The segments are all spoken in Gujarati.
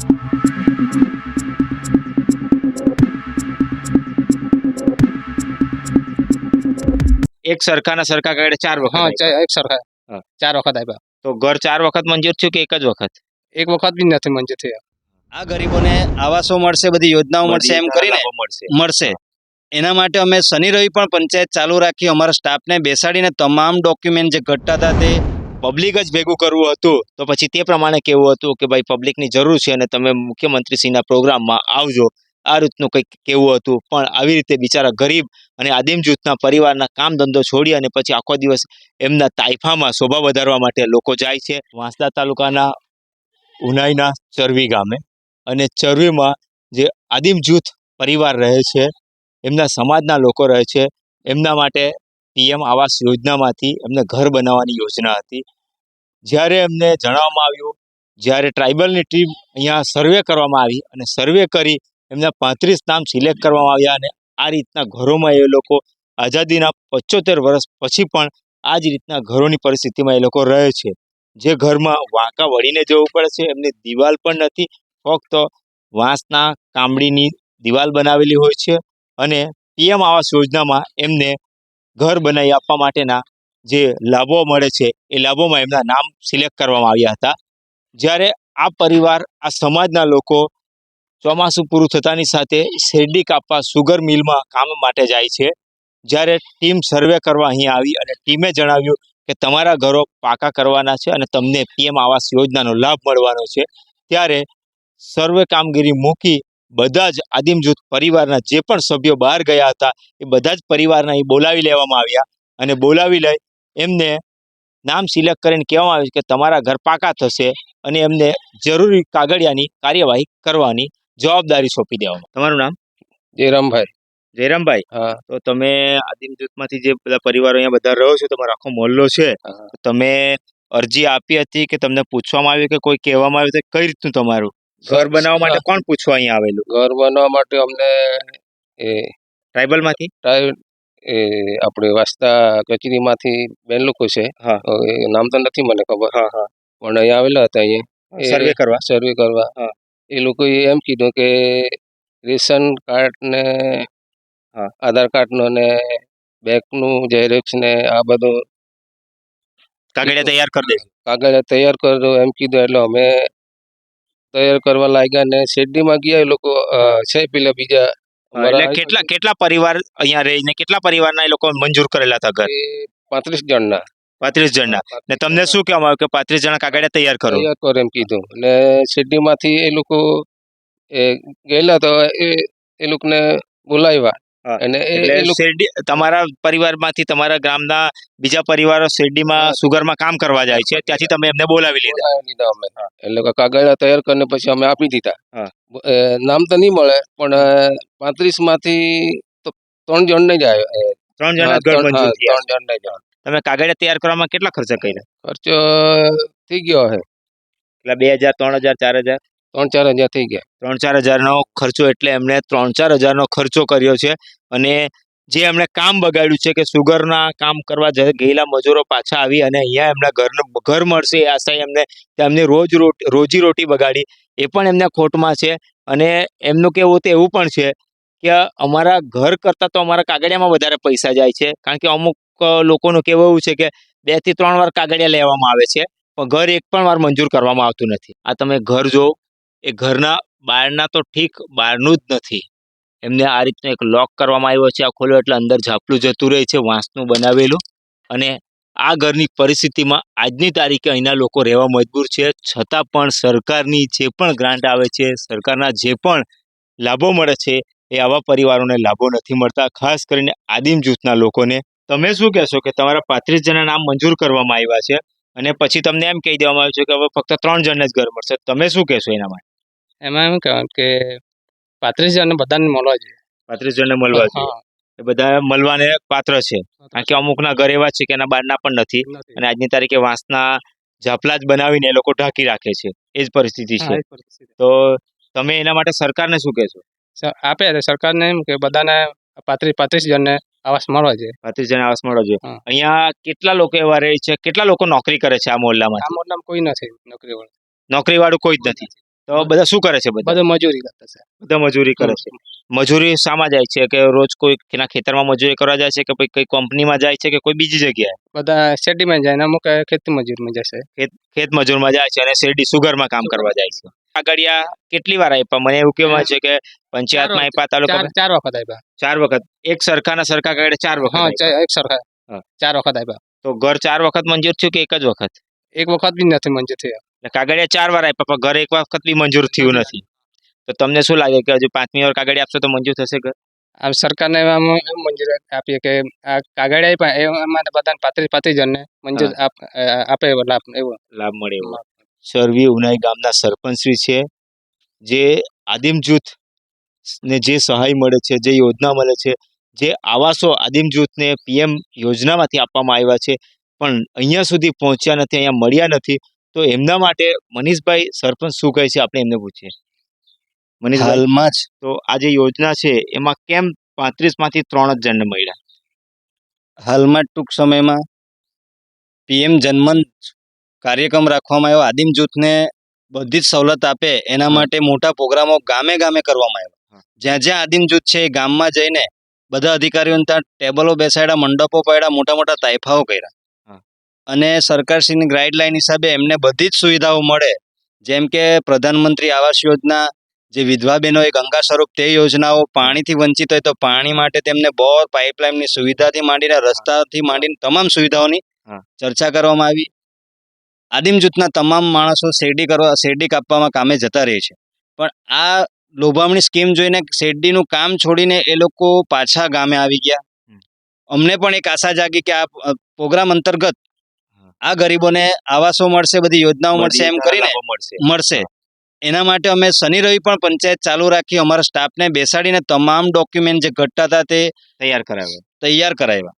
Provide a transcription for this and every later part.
એક સરકારના સરકાર કાગળે ચાર વખત હા એક સરખા. ચાર વખત આપ્યા. તો ઘર ચાર વખત મંજૂર થયું કે એક જ વખત? એક વખત બી નથી મંજૂર થયા. આ ગરીબોને આવાસો મળશે બધી યોજનાઓ મળશે એમ કરીને મળશે. મળશે. એના માટે અમે શનિ રવિ પણ પંચાયત ચાલુ રાખી. અમારા સ્ટાફને બેસાડીને તમામ ડોક્યુમેન્ટ જે ઘટતા હતા તે પબ્લિક જ ભેગું કરવું હતું, તો પછી તે પ્રમાણે કેવું હતું કે ભાઈ પબ્લિકની જરૂર છે અને તમે મુખ્યમંત્રીશ્રીના પ્રોગ્રામમાં આવજો. આ રીતનું કંઈક કેવું હતું. પણ આવી રીતે બિચારા ગરીબ અને આદિમ જૂથના પરિવારના કામ ધંધો છોડી અને પછી આખો દિવસ એમના તાઇફામાં શોભા વધારવા માટે લોકો જાય છે. વાંસદા તાલુકાના ઉનાઈના ચરવી ગામે અને ચરવીમાં જે આદિમ જૂથ પરિવાર રહે છે, એમના સમાજના લોકો રહે છે, એમના માટે પીએમ આવાસ યોજનામાંથી એમને ઘર બનાવવાની યોજના હતી. જ્યારે એમને જણાવવામાં આવ્યું, જ્યારે ટ્રાઇબલની ટીમ અહીંયા સર્વે કરવામાં આવી અને સર્વે કરી એમના પાંત્રીસ નામ સિલેક્ટ કરવામાં આવ્યા અને આ રીતના ઘરોમાં એ લોકો આઝાદીના પચોતેર વર્ષ પછી પણ આ જ રીતના ઘરોની પરિસ્થિતિમાં એ લોકો રહે છે. જે ઘરમાં વાંકા વળીને જવું પડે છે, એમની દિવાલ પણ નથી, ફક્ત વાંસના કામડીની દિવાલ બનાવેલી હોય છે અને પીએમ આવાસ યોજનામાં એમને ઘર બનાવી આપવા માટેના જે લાભો મળે છે, એ લાભોમાં એમના નામ સિલેક્ટ કરવામાં આવ્યા હતા. જ્યારે આ પરિવાર, આ સમાજના લોકો ચોમાસું પૂરું થતાની સાથે શેરડી કાપવા, સુગર મિલમાં કામ માટે જાય છે. જ્યારે ટીમ સર્વે કરવા અહીં આવી અને ટીમે જણાવ્યું કે તમારા ઘરો પાકા કરવાના છે અને તમને પીએમ આવાસ યોજનાનો લાભ મળવાનો છે. ત્યારે સર્વે કામગીરી મૂકી બધા જ આદિમ જૂથ પરિવારના જે પણ સભ્યો બહાર ગયા હતા એ બધા જ પરિવારના એ બોલાવી લેવામાં આવ્યા અને બોલાવી લઈ એમને નામ સિલેક્ટ કરીને કહેવામાં આવ્યું કે તમારા ઘર પાકા થશે અને એમને જરૂરી કાગળિયાની કાર્યવાહી કરવાની જવાબદારી સોંપી દેવામાં. તમારું નામ? જયરામભાઈ. જયરામભાઈ. હા. તો તમે આદિમ જૂથમાંથી જે બધા પરિવારો અહીંયા બધા રહો છો તમારો આખો મોહલ્લો છે તમે અરજી આપી હતી કે તમને પૂછવામાં આવ્યું કે કોઈ કહેવામાં આવ્યું કઈ રીતનું તમારું? ઘર બનાવવા માટે કોણ પૂછવા અહીંયા આવેલું? ઘર બનાવવા માટે અમને એ ટ્રાઇબલમાંથી? માંથી એ આપણે વાસ્તા કચેરીમાંથી બેન લોકો છે. હા. નામ તો નથી મને ખબર. હા હા. પણ અહીંયા આવેલા હતા અહીંયા. સર્વે કરવા? સર્વે કરવા. હા. એ લોકોએ એમ કીધું કે રેશન કાર્ડ ને. આધાર કાર્ડનું ને બેંકનું ઝેરોક્સ ને આ બધું કાગળિયા તૈયાર કરી દે કાગળિયા તૈયાર કરજો એમ કીધું. એટલે અમે તૈયાર કરવા લાગ્યા ને શેરડીમાં ગયા એ લોકો છે પેલા બીજા એટલે કેટલા કેટલા પરિવાર અહીંયા રહીને કેટલા પરિવારના એ લોકો મંજૂર કરેલા હતા ઘર? પાંત્રીસ જણના. પાંત્રીસ જણના. ને તમને શું કહેવામાં આવ્યું કે પાંત્રીસ જણા કાગળિયા તૈયાર કરો? તૈયાર કરો એમ કીધું. ને શેરડીમાંથી એ લોકો એ ગયેલા તો એ એ લોકોને બોલાવ્યા. તમારા પરિવારમાંથી તમારા ગામના બીજા પરિવારો શેરડીમાં. સુગરમાં કામ કરવા જાય છે ત્યાંથી તમે એમને બોલાવી લીધા. લીધા અમે. એટલે કે કાગળિયા તૈયાર કરીને પછી અમે આપી દીધા. નામ તો નહીં મળે પણ પાંત્રીસમાંથી ત્રણ જણને જ આવ્યો ત્રણ જણા ત્રણ જણ જણને જ તમે કાગળિયા તૈયાર કરવામાં કેટલા ખર્ચા કર્યા? ખર્ચો થઈ ગયો હે. એટલે બે હજાર ત્રણ હજાર ચાર હજાર? ત્રણ ચાર હજાર થઈ ગયા. ત્રણ ચાર હજારનો ખર્ચો એટલે એમણે ત્રણ ચાર હજારનો ખર્ચો કર્યો છે અને જે એમણે કામ બગાડ્યું છે કે સુગરના કામ કરવા ગયેલા મજૂરો પાછા આવી અને અહીંયા એમના ઘરનું ઘર મળશે એ આશાએ એમને એમને રોજ રોજી રોટી બગાડી એ પણ એમને ખોટમાં છે અને એમનું કેવું તો એવું પણ છે કે અમારા ઘર કરતાં તો અમારા કાગળિયામાં વધારે પૈસા જાય છે કારણ કે અમુક લોકોનું કહેવું એવું છે કે બેથી ત્રણ વાર કાગળિયા લેવામાં આવે છે પણ ઘર એક પણ વાર મંજૂર કરવામાં આવતું નથી. આ તમે ઘર જો એ ઘરના બહારના તો ઠીક, બહારનું જ નથી. એમને આ રીતનો એક લોક કરવામાં આવ્યો છે, આ ખોલ્યો એટલે અંદર ઝાપલું જતું રહે છે, વાંસનું બનાવેલું. અને આ ઘરની પરિસ્થિતિમાં આજની તારીખે અહીંના લોકો રહેવા મજબૂર છે. છતાં પણ સરકારની જે પણ ગ્રાન્ટ આવે છે, સરકારના જે પણ લાભો મળે છે, એ આવા પરિવારોને લાભો નથી મળતા. ખાસ કરીને આદિમ જૂથના લોકોને. તમે શું કહેશો કે તમારા પાંત્રીસ જણા નામ મંજૂર કરવામાં આવ્યા છે? અને પછી તમને એમ કહી દેવામાં આવ્યું છે કે હવે ફક્ત ત્રણ જણને જ ઘર મળશે. તમે શું કહેશો એના માટે? એમાં એમ કહેવાય કે પાંત્રીસ જણને બધાને મળવા જોઈએ. પાંત્રીસ જણને મળવા જોઈએ. એ બધા મળવાને પાત્ર છે. કારણ કે અમુકના ઘર એવા છે કે એના બહારના પણ નથી. અને આજની તારીખે વાંસના ઝાપલા જ બનાવીને એ લોકો ઢાંકી રાખે છે. એ જ પરિસ્થિતિ છે. તો તમે એના માટે સરકારને શું કહેશો? આપે સરકારને એમ કે બધાને પાંત્રીસ પાંત્રીસ જણને આવાસ મળવા જોઈએ. પાંત્રીસ જણ આવાસ મળવા જોઈએ. અહીંયા કેટલા લોકો એવા રહે છે? કેટલા લોકો નોકરી કરે છે આ મોહલ્લામાં? આ મોહલ્લામાં કોઈ નથી નોકરી વાળું નોકરી વાળું કોઈ જ નથી. તો બધા શું કરે છે બધા? મજૂરી કરતા છે. બધા મજૂરી કરે છે. મજૂરી શામાં જાય છે કે રોજ કોઈ ખેતરમાં મજૂરી કરવા જાય છે કે પછી કઈ કંપનીમાં જાય છે કે કોઈ બીજી જગ્યાએ? બધા શેરડીમાં જાય ને અમુક ખેતી મજૂરમાં જશે ખેત ખેત મજૂરમાં જાય છે અને શેરડી સુગરમાં કામ કરવા જાય છે. આગળિયા કેટલી વાર આપ્યા મને એવું કહેવાય છે કે પંચાયતમાં આપ્યા તાલુકા ચાર વખત આપ્યા ચાર વખત. એક સરખાના સરખા કાગળે ચાર વખત એક સરખા. ચાર વખત આપ્યા તો ઘર ચાર વખત મંજૂર થયું કે એક જ વખત? એક વખત બી નથી મંજૂર થયા. એટલે કાગળિયા ચાર વાર આપ્યા પણ ઘર એક વખત બી મંજૂર થયું નથી. તો તમને શું લાગે કે હજુ પાંચમી વાર કાગળિયા આપશો તો મંજૂર થશે ઘર? આમ સરકારને એમ મંજૂર આપીએ કે આ કાગળિયા પણ એમાં બધાને પાંત્રીસ પાંત્રીસ જણને મંજૂર આપ- આપે એવો લાભ એવો. લાભ મળે એવો. સરવી ઉનાઈ ગામના સરપંચશ્રી છે જે આદિમ જૂથ ને જે સહાય મળે છે જે યોજના મળે છે જે આવાસો આદિમ જૂથને પીએમ યોજનામાંથી આપવામાં આવ્યા છે પણ અહીંયા સુધી પહોંચ્યા નથી અહીંયા મળ્યા નથી તો એમના માટે મનીષભાઈ સરપંચ શું કહે છે? આપણે એમને પૂછીએ. મનીષ હાલમાં જ. તો આ જે યોજના છે એમાં કેમ પાંત્રીસમાંથી ત્રણ જ જણને મળ્યા? હાલમાં ટૂંક સમયમાં પીએમ જનમન કાર્યક્રમ રાખવામાં આવ્યો. આદિમ જૂથને બધી જ સવલત આપે એના માટે મોટા પ્રોગ્રામો ગામે ગામે કરવામાં આવ્યા. જ્યાં જ્યાં આદિમ જૂથ છે એ ગામમાં જઈને બધા અધિકારીઓને ત્યાં ટેબલો બેસાડ્યા મંડપો પાડ્યા મોટા મોટા તાઇફાઓ કર્યા. અને સરકારશ્રીની ગાઈડલાઈન હિસાબે એમને બધી જ સુવિધાઓ મળે. જેમ કે પ્રધાનમંત્રી આવાસ યોજના જે વિધવા બહેનોએ ગંગા સ્વરૂપ તે યોજનાઓ પાણીથી વંચિત હોય તો પાણી માટે તેમને બોર પાઇપલાઇનની સુવિધાથી માંડીને રસ્તાથી માંડીને તમામ સુવિધાઓની ચર્ચા કરવામાં આવી. આદિમ જૂથના તમામ માણસો શેરડી કરવા શેરડી કાપવામાં કામે જતા રહે છે. પણ આ લોભામણી સ્કીમ જોઈને શેરડીનું કામ છોડીને એ લોકો પાછા ગામે આવી ગયા. અમને પણ એક આશા જાગી કે આ પ્રોગ્રામ અંતર્ગત. આ ગરીબોને આવાસો મળશે બધી યોજનાઓ મળશે એમ કરીને મળશે. એના માટે અમે શનિ રવિ પણ પંચાયત ચાલુ રાખી અમારા સ્ટાફને બેસાડીને તમામ ડોક્યુમેન્ટ જે ઘટતા હતા તે તૈયાર કરાવ્યા. તૈયાર કરાવ્યા.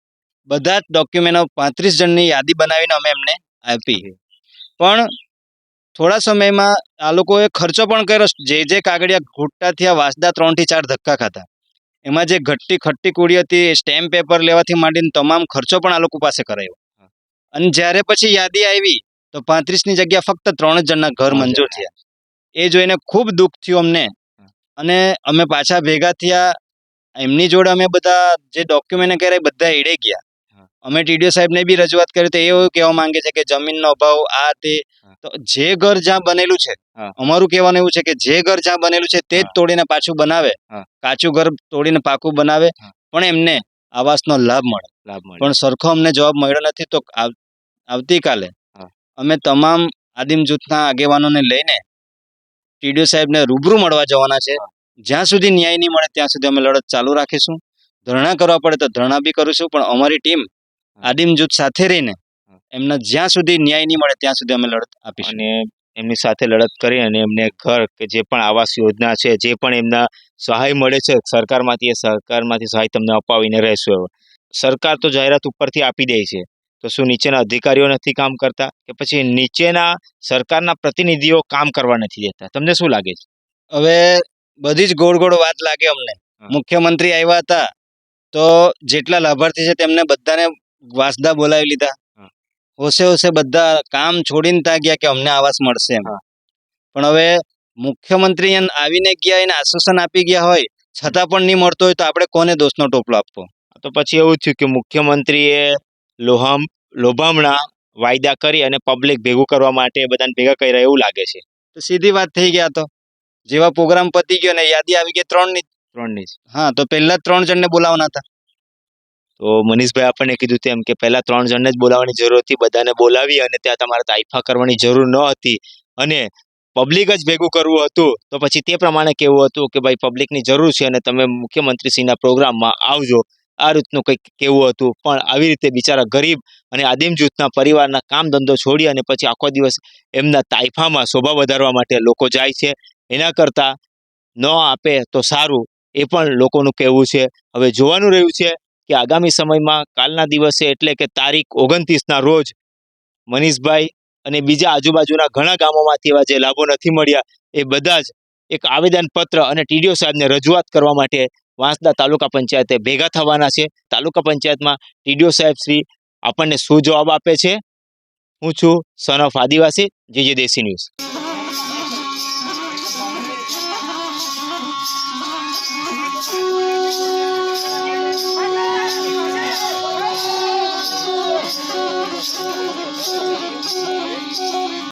બધા જ ડોક્યુમેન્ટો પાંત્રીસ જણની યાદી બનાવીને અમે એમને આપી. પણ થોડા સમયમાં આ લોકોએ ખર્ચો પણ કર્યો. જે જે કાગળિયા ઘૂંટતા થયા વાસદા ત્રણથી ચાર ધક્કા ખાતા એમાં જે ઘટ્ટી ખટ્ટી કુડી હતી સ્ટેમ્પ પેપર લેવાથી માંડીને તમામ ખર્ચો પણ આ લોકો પાસે કરાયો. અને જ્યારે પછી યાદી આવી તો પાંત્રીસની જગ્યા ફક્ત ત્રણ જણના ઘર મંજૂર થયા. એ જોઈને ખૂબ દુઃખ થયું અમને. અને અમે પાછા ભેગા થયા. એમની જોડે અમે બધા જે ડોક્યુમેન્ટ કર્યા બધા એડે ગયા. અમે ટીડીઓ સાહેબને બી રજૂઆત કરી તો એ એવું કહેવા માંગે છે કે જમીનનો અભાવ આ તે. તો જે ઘર જ્યાં બનેલું છે અમારું કહેવાનું એવું છે કે જે ઘર જ્યાં બનેલું છે તે જ તોડીને પાછું બનાવે. કાચું ઘર તોડીને પાકું બનાવે. પણ એમને આવાસનો લાભ મળે. લાભ મળે પણ સરખો અમને જવાબ મળ્યો નથી તો આવ- આવતીકાલે અમે તમામ આદિમ જૂથના આગેવાનોને લઈને ટીડીઓ સાહેબને રૂબરૂ મળવા જવાના છે. જ્યાં સુધી ન્યાય નહીં મળે ત્યાં સુધી અમે લડત ચાલુ રાખીશું. ધરણા કરવા પડે તો ધરણા બી કરીશું પણ અમારી ટીમ આદિમ જૂથ સાથે રહીને એમને જ્યાં સુધી ન્યાય નહીં મળે ત્યાં સુધી અમે લડત આપીશું. અને એમની સાથે લડત કરી અને એમને ઘર કે જે પણ આવાસ યોજના છે જે પણ એમના સહાય મળે છે સરકારમાંથી એ સરકારમાંથી સહાય તમને અપાવીને રહેશું સરકાર તો જાહેરાત ઉપરથી આપી દે છે. તો શું નીચેના અધિકારીઓ નથી કામ કરતા? કે પછી નીચેના સરકારના પ્રતિનિધિઓ કામ કરવા નથી દેતા? તમને શું લાગે છે? હવે બધી જ ગોળ ગોળ વાત લાગે અમને. મુખ્યમંત્રી આવ્યા હતા તો જેટલા લાભાર્થી છે તેમને બધાને વાસદા બોલાવી લીધા. હોશે હોશે બધા કામ છોડીને ત્યાં ગયા કે અમને આવાસ મળશે એમ. પણ હવે મુખ્યમંત્રી આવીને ગયા એને આશ્વાસન આપી ગયા હોય છતાં પણ નહીં મળતો હોય તો આપણે કોને દોષનો ટોપલો આપવો? તો પછી એવું થયું કે મુખ્યમંત્રીએ લોહામ લોભામણા વાયદા કરી અને પબ્લિક ભેગું કરવા માટે બધાને ભેગા કર્યા એવું લાગે છે. તો સીધી વાત થઈ ગયા તો. જેવા પ્રોગ્રામ પતી ગયો ને યાદી આવી ગઈ ત્રણની ત્રણની. હા તો પહેલા ત્રણ જણને બોલાવવાના હતા. તો મનીષભાઈ આપણને કીધું તેમ કે પહેલા ત્રણ જણને જ બોલાવવાની જરૂર હતી બધાને બોલાવી અને ત્યાં તમારે તાઇફા કરવાની જરૂર ન હતી. અને પબ્લિક જ ભેગું કરવું હતું તો પછી તે પ્રમાણે કેવું હતું કે ભાઈ પબ્લિકની જરૂર છે અને તમે મુખ્યમંત્રીશ્રીના પ્રોગ્રામમાં આવજો. આ રીતનું કંઈક કહેવું હતું. પણ આવી રીતે બિચારા ગરીબ અને આદિમ જૂથના પરિવારના કામ ધંધો છોડી અને પછી આખો દિવસ એમના તાઇફામાં શોભા વધારવા માટે લોકો જાય છે. એના કરતાં ન આપે તો સારું, એ પણ લોકોનું કહેવું છે. હવે જોવાનું રહ્યું છે કે આગામી સમયમાં કાલના દિવસે એટલે કે તારીખ ઓગણત્રીસના રોજ મનીષભાઈ અને બીજા આજુબાજુના ઘણા ગામોમાંથી એવા જે લાભો નથી મળ્યા, એ બધા જ એક આવેદનપત્ર અને ટીડીઓ સાહેબને રજૂઆત કરવા માટે વાંસદા તાલુકા પંચાયતે ભેગા થવાના છે. તાલુકા પંચાયતમાં ટીડીઓ સાહેબ શ્રી આપણને શું જવાબ આપે છે? હું છું સન ઓફ આદિવાસી. જે જે દેશી ન્યૂઝ.